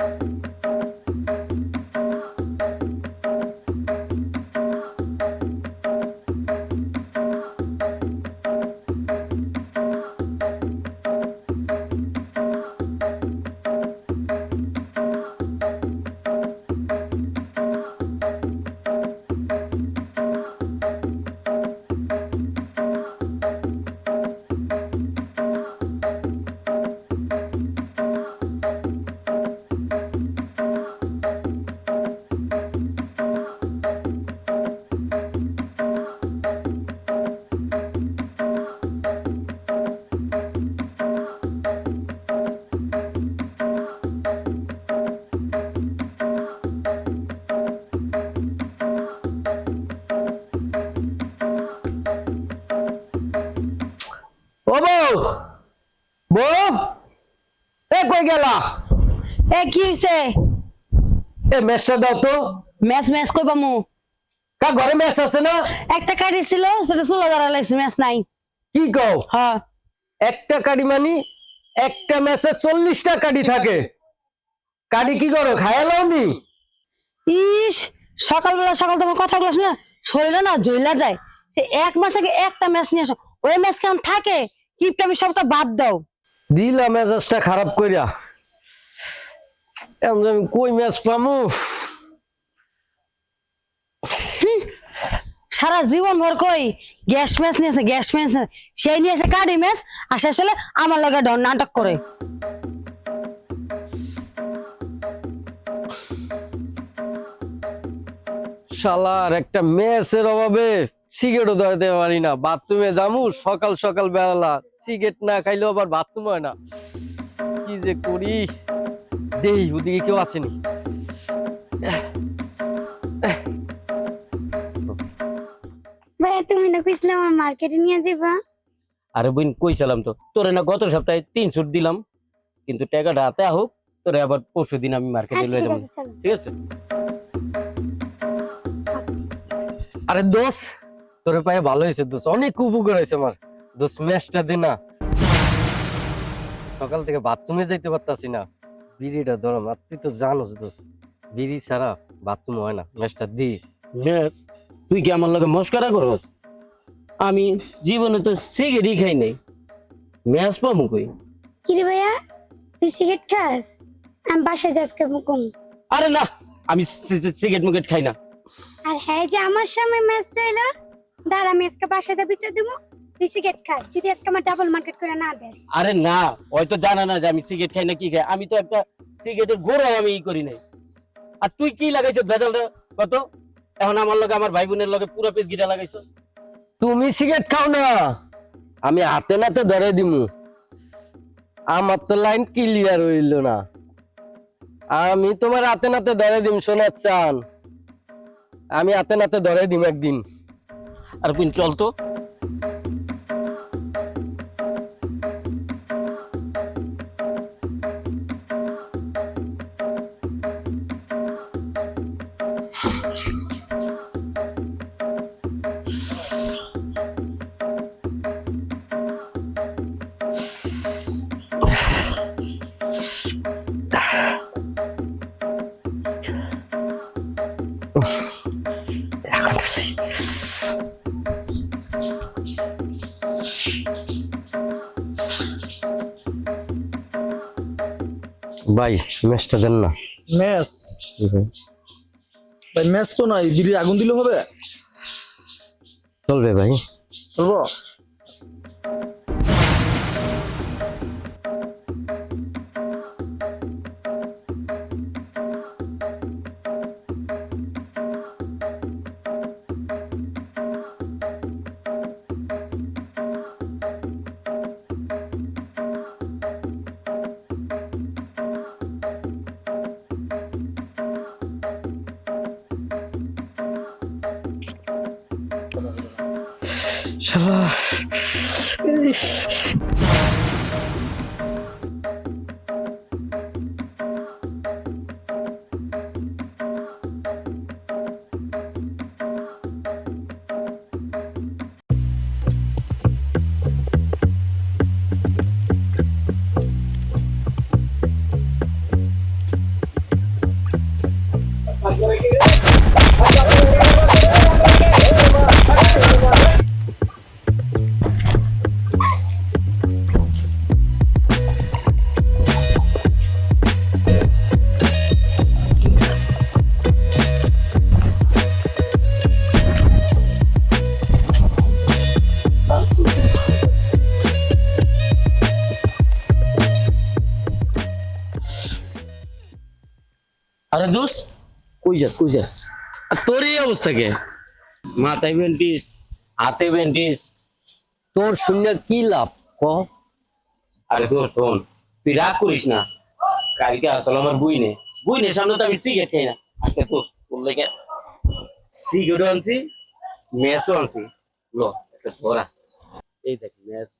you. বউ? বউ এ কই গেলা? এ কি হইছে? এ মেসটা দাও তো। ম্যাচ ম্যাচ কই পামু? কা ঘরে আছে না? একটা কাটি ছিল সেটা চুলা লাগছে ম্যাচ নাই। কি কও? হ্যাঁ। একটা কাডি মানি একটা চল্লিশটা কাডি থাকে। কাডি কি করো খায়ালাও নি? ইস সকালবেলা সকাল তোমার কথা বলো না শরীরে না জইলা যায়। সে এক মাস আগে একটা ম্যাচ নিয়ে আসো। ওই ম্যাচ কেমন থাকে? কিপটা আমি সবটা বাদ দাও। দিলা মেজাজটা খারাপ কইরা। এমন আমি কই ম্যাচ পামু? সারা জীবন ভর কই গ্যাস ম্যাচ নিয়েছে গ্যাস ম্যাচ সেই নিয়ে এসে কাটি ম্যাচ আর শেষ হলে আমার লগে ডর নাটক করে। শালার একটা মেসের অভাবে সিগারেটও ধরতে পারি না বাথরুমে যামু সকাল সকাল বেলা সিগারেট না খাইলেও আবার বাথরুম হয় না। কি যে করি? দেই ওদিকে কেউ আসেনি। ভাইয়া তুমি না কইছিলে আমার মার্কেটে নিয়ে যাবা আরে বোন কইছিলাম তো তোরে না গত সপ্তাহে তিন সুট দিলাম কিন্তু টাকাটা হাতে হোক তোরে আবার পরশু দিন আমি মার্কেটে আচ্ছা লয়ে ঠিক যাব। ঠিক আছে? আরে দোষ তোরে পায়ে ভালো হয়েছে দোষ অনেক উপকার হয়েছে আমার। দোষ ম্যাচটা দে না। সকাল থেকে বাথরুমে যাইতে পারতাছি না। বিড়িটা ধরম আর তুই তো জানোস দোষ বিড়ি ছাড়া বাথরুম হয় না। ম্যাচটা দি। ম্যাচ তুই কি আমার লগে মস্কারা করস? আমি জীবনে তো সিগারেটই খাই নাই। ম্যাচ পামু কই? কিরে ভাইয়া তুই সিগারেট খাস? আমি বাসায় যাস কম। আরে না আমি সিগারেট মুগেট খাই না। আর হ্যাঁ যে আমার সামনে ম্যাচ চাইলো দাঁড়া আমি আজকে বাসায় যা বিচার দেবো তুই সিগারেট খা যদি আজকে আমার ডাবল মার্কেট করে না দেস। আরে না হয়তো জানা না যে আমি সিগারেট খাই না কি খাই। আমি তো একটা সিগারেটের গোড়াও আমি ই করি নাই। আর তুই কি লাগাইছ ভেজালটা কত? এখন আমার লগে আমার ভাই বোনের লগে পুরো পিস গিটা লাগাইছ। তুমি সিগারেট খাও না। আমি হাতে নাতে ধরে দিমু। আমার তো লাইন ক্লিয়ার হইল না। আমি তোমার হাতে নাতে ধরে দিম চান। আমি হাতে নাতে ধরে দিম একদিন। আর বোন চল ভাই ম্যাচটা দেন না। ম্যাচ? ভাই ম্যাচ তো নাই বিড়ির আগুন দিলে হবে? চলবে ভাই। চলবো? し。আরে দোষ কই যাস কই যাস? আর তোর এই অবস্থা কে? মাথায় বেন্টিস হাতে বেন্টিস তোর শূন্য কি লাভ? ক? আরে তোর শোন তুই রাগ করিস না। কালকে আসলে আমার বুই নে। বুই নে সামনে তো আমি সিগারেট খাই না। আজকে তোর তোর লেগে সিগারেট আনছি মেসও আনছি। লো একটা ধরা। এই দেখ মেস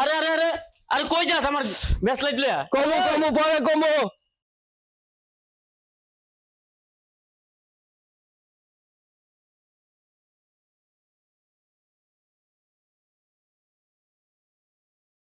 আরে আরে আরে আরে কই যাস আমার মেস লাইট লয়া কমো কমো পরে কমো।